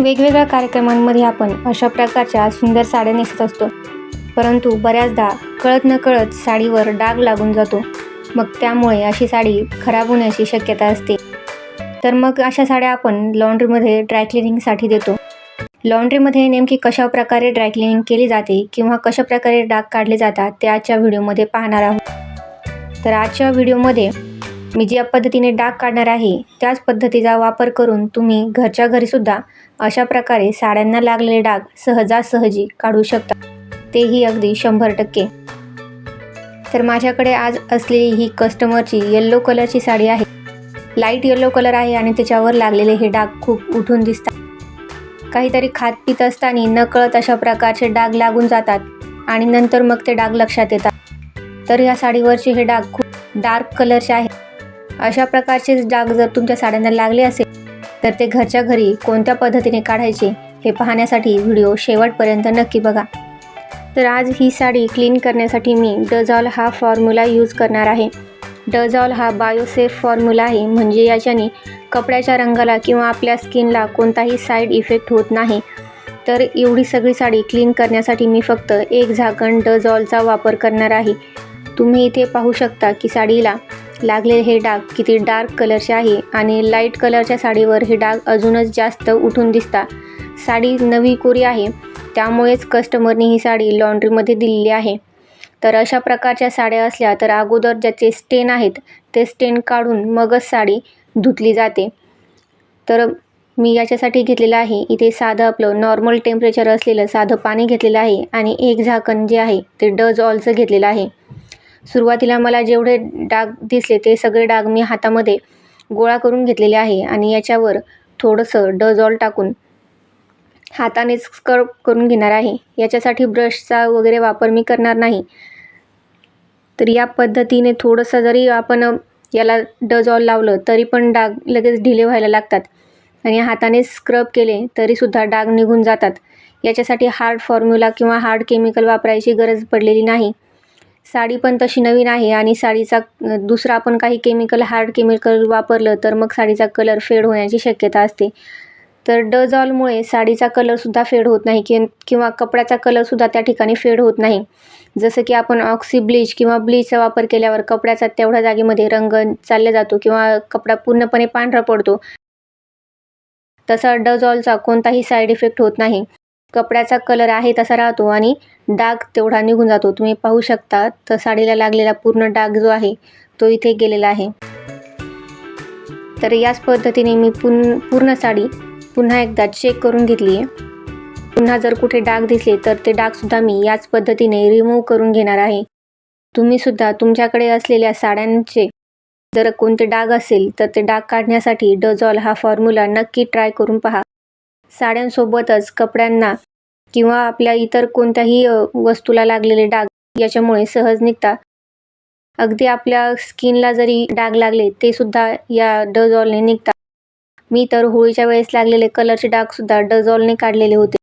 वेगवेगळ्या कार्यक्रमांमध्ये आपण अशा प्रकारच्या सुंदर साड्या नेसत असतो. परंतु बऱ्याचदा कळत न कळत साडीवर डाग लागून जातो. मग त्यामुळे अशी साडी खराब होण्याची शक्यता असते. तर मग अशा साड्या आपण लॉन्ड्रीमध्ये ड्रायक्लिनिंगसाठी देतो. लॉन्ड्रीमध्ये नेमकी कशा प्रकारे ड्रायक्लिनिंग केली जाते किंवा कशा प्रकारे डाग काढले जातात ते आजच्या व्हिडिओमध्ये पाहणार आहोत. तर आजच्या व्हिडिओमध्ये मी ज्या पद्धतीने डाग काढणार आहे त्याच पद्धतीचा वापर करून तुम्ही घरच्या घरीसुद्धा अशा प्रकारे साड्यांना लागलेले डाग सहजासहजी काढू शकता. तेही अगदी शंभर टक्के. तर माझ्याकडे आज असलेली ही कस्टमरची येल्लो कलरची साडी आहे. लाइट येल्लो कलर आहे आणि त्याच्यावर लागलेले हे डाग खूप उठून दिसतात. काहीतरी खात पित असताना नकळत अशा प्रकारचे डाग लागून जातात आणि नंतर मग ते डाग लक्षात येतात. तर या साडीवरचे हे डाग खूप डार्क कलरचे आहे अशा प्रकारचे डाग जर तुमच्या साड्यांना लागले असेल तर ते घरच्या घरी कोणत्या पद्धतीने काढायचे हे पाहण्यासाठी व्हिडिओ शेवटपर्यंत नक्की बघा. तर आज ही साडी क्लीन करण्यासाठी मी डझॉल हा फॉर्म्युला यूज करणार आहे. डझॉल हा बायोसेफ फॉर्म्युला आहे म्हणजे याच्याने कपड्याच्या रंगाला किंवा आपल्या स्किनला कोणताही साईड इफेक्ट होत नाही. तर एवढी सगळी साडी क्लीन करण्यासाठी मी फक्त एक झाकण डझॉलचा वापर करणार आहे. तुम्ही इथे पाहू शकता की साडीला लागलेले हे डाग किती डार्क कलरचे आहे आणि लाइट कलरच्या साडीवर हे डाग अजूनच जास्त उठून दिसतात. साडी नवी कोरी आहे त्यामुळेच कस्टमरने ही साडी लॉन्ड्रीमध्ये दिलेली आहे. तर अशा प्रकारच्या साड्या असल्या तर अगोदर ज्याचे स्टेन आहेत ते स्टेन काढून मगच साडी धुतली जाते. तर मी याच्यासाठी घेतलेलं आहे इथे साधं आपलं नॉर्मल टेम्परेचर असलेलं साधं पाणी घेतलेलं आहे आणि एक झाकण जे आहे ते डज ऑलचं घेतलेलं आहे. सुरुवातीला मला जेवढे डाग दिसले ते सगळे डाग मी हातामध्ये गोळा करून घेतलेले आहे आणि याच्यावर थोडंसं डझॉल टाकून हातानेच स्क्रब करून घेणार आहे. याच्यासाठी ब्रशचा वगैरे वापर मी करणार नाही. तर या पद्धतीने थोडंसं जरी आपण याला डझॉल लावलं तरी पण डाग लगेच ढिले व्हायला लागतात. आणि हाताने स्क्रब केले तरीसुद्धा डाग निघून जातात. याच्यासाठी हार्ड फॉर्म्युला किंवा हार्ड केमिकल वापरायची गरज पडलेली नाही. साडी पण तशी नवीन आहे आणि साडीचा दुसरा आपण काही केमिकल हार्ड केमिकल वापरलं तर मग साडीचा कलर फेड होण्याची शक्यता असते. तर डझॉलमुळे साडीचा कलरसुद्धा फेड होत नाही कि किंवा कपड्याचा कलरसुद्धा त्या ठिकाणी फेड होत नाही. जसं की आपण ऑक्सी ब्लीच किंवा ब्लीचचा वापर केल्यावर कपड्याचा तेवढ्या जागेमध्ये रंग चालला जातो किंवा कपडा पूर्णपणे पांढरा पडतो. तसा डझॉलचा कोणताही साईड इफेक्ट होत नाही. कपड्याचा कलर आहे तसा राहतो आणि डाग तेवढा निघून जातो. तुम्ही पाहू शकता तर साडीला लागलेला पूर्ण डाग जो आहे तो इथे गेलेला आहे. तर याच पद्धतीने मी पुन पूर्ण साडी पुन्हा एकदा चेक करून घेतली आहे. पुन्हा जर कुठे डाग दिसले तर ते डागसुद्धा मी याच पद्धतीने रिमूव्ह करून घेणार आहे. तुम्हीसुद्धा तुमच्याकडे असलेल्या साड्यांचे जर कोणते डाग असेल तर ते डाग काढण्यासाठी डझॉल हा फॉर्म्युला नक्की ट्राय करून पहा. साड्यांसोबतच कपड्यांना किंवा आपल्या इतर कोणत्याही वस्तूला लागलेले डाग याच्यामुळे सहज निघतात अगदी आपल्या स्किनला जरी डाग लागले ते सुद्धा या डझॉलने निघतात मी तर होळीच्या वेळेस लागलेले कलरचे डागसुद्धा डझॉलने काढलेले होते.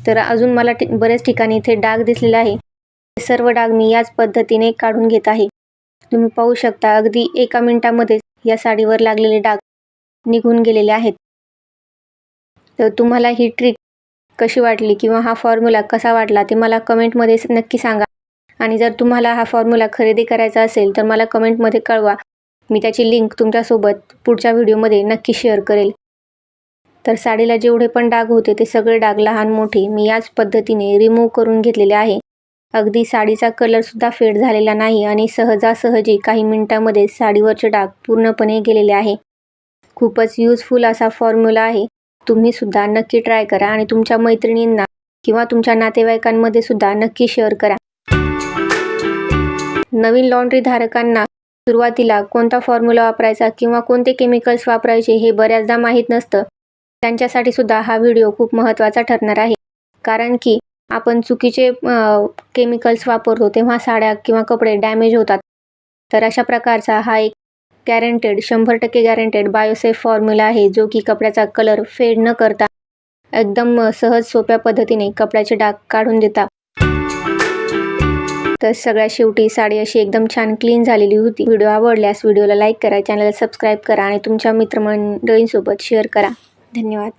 तर अजून मला बऱ्याच ठिकाणी इथे डाग दिसलेले आहे. हे सर्व डाग मी याच पद्धतीने काढून घेत आहे. तुम्ही पाहू शकता अगदी एका मिनटामध्येच या साडीवर लागलेले डाग निघून गेलेले आहेत. तर तुम्हाला ही ट्रिक कशी वाटली किंवा हा फॉर्म्युला कसा वाटला ते मला कमेंटमध्ये नक्की सांगा. आणि जर तुम्हाला हा फॉर्म्युला खरेदी करायचा असेल तर मला कमेंटमध्ये कळवा. मी त्याची लिंक तुमच्यासोबत पुढच्या व्हिडिओमध्ये नक्की शेअर करेल. तर साडीला जेवढे पण डाग होते ते सगळे डाग लहान मोठे मी याच पद्धतीने रिमूव्ह करून घेतलेले आहे. अगदी साडीचा कलरसुद्धा फेड झालेला नाही आणि सहजासहजी काही मिनिटांमध्ये साडीवरचे डाग पूर्णपणे गेलेले आहे. खूपच यूजफुल असा फॉर्म्युला आहे. तुम्हीसुद्धा नक्की ट्राय करा आणि तुमच्या मैत्रिणींना किंवा तुमच्या नातेवाईकांमध्ये सुद्धा नक्की शेअर करा. नवीन लॉन्ड्री धारकांना सुरुवातीला कोणता फॉर्म्युला वापरायचा किंवा कोणते केमिकल्स वापरायचे हे बऱ्याचदा माहीत नसतं. त्यांच्यासाठी सुद्धा हा व्हिडिओ खूप महत्त्वाचा ठरणार आहे. कारण की आपण चुकीचे केमिकल्स वापरतो तेव्हा साड्या किंवा कपडे डॅमेज होतात. तर अशा प्रकारचा हा एक गॅरंटेड शंभर टक्के गॅरंटेड बायोसेफ फॉर्म्युला आहे जो की कपड्याचा कलर फेड न करता एकदम सहज सोप्या पद्धतीने कपड्याचे डाग काढून देता. तर सगळ्या शेवटी साडी अशी एकदम छान क्लीन झालेली होती. व्हिडिओ आवडल्यास व्हिडिओला लाईक करा चॅनलला सबस्क्राईब करा आणि तुमच्या मित्रमंडळींसोबत शेअर करा. धन्यवाद.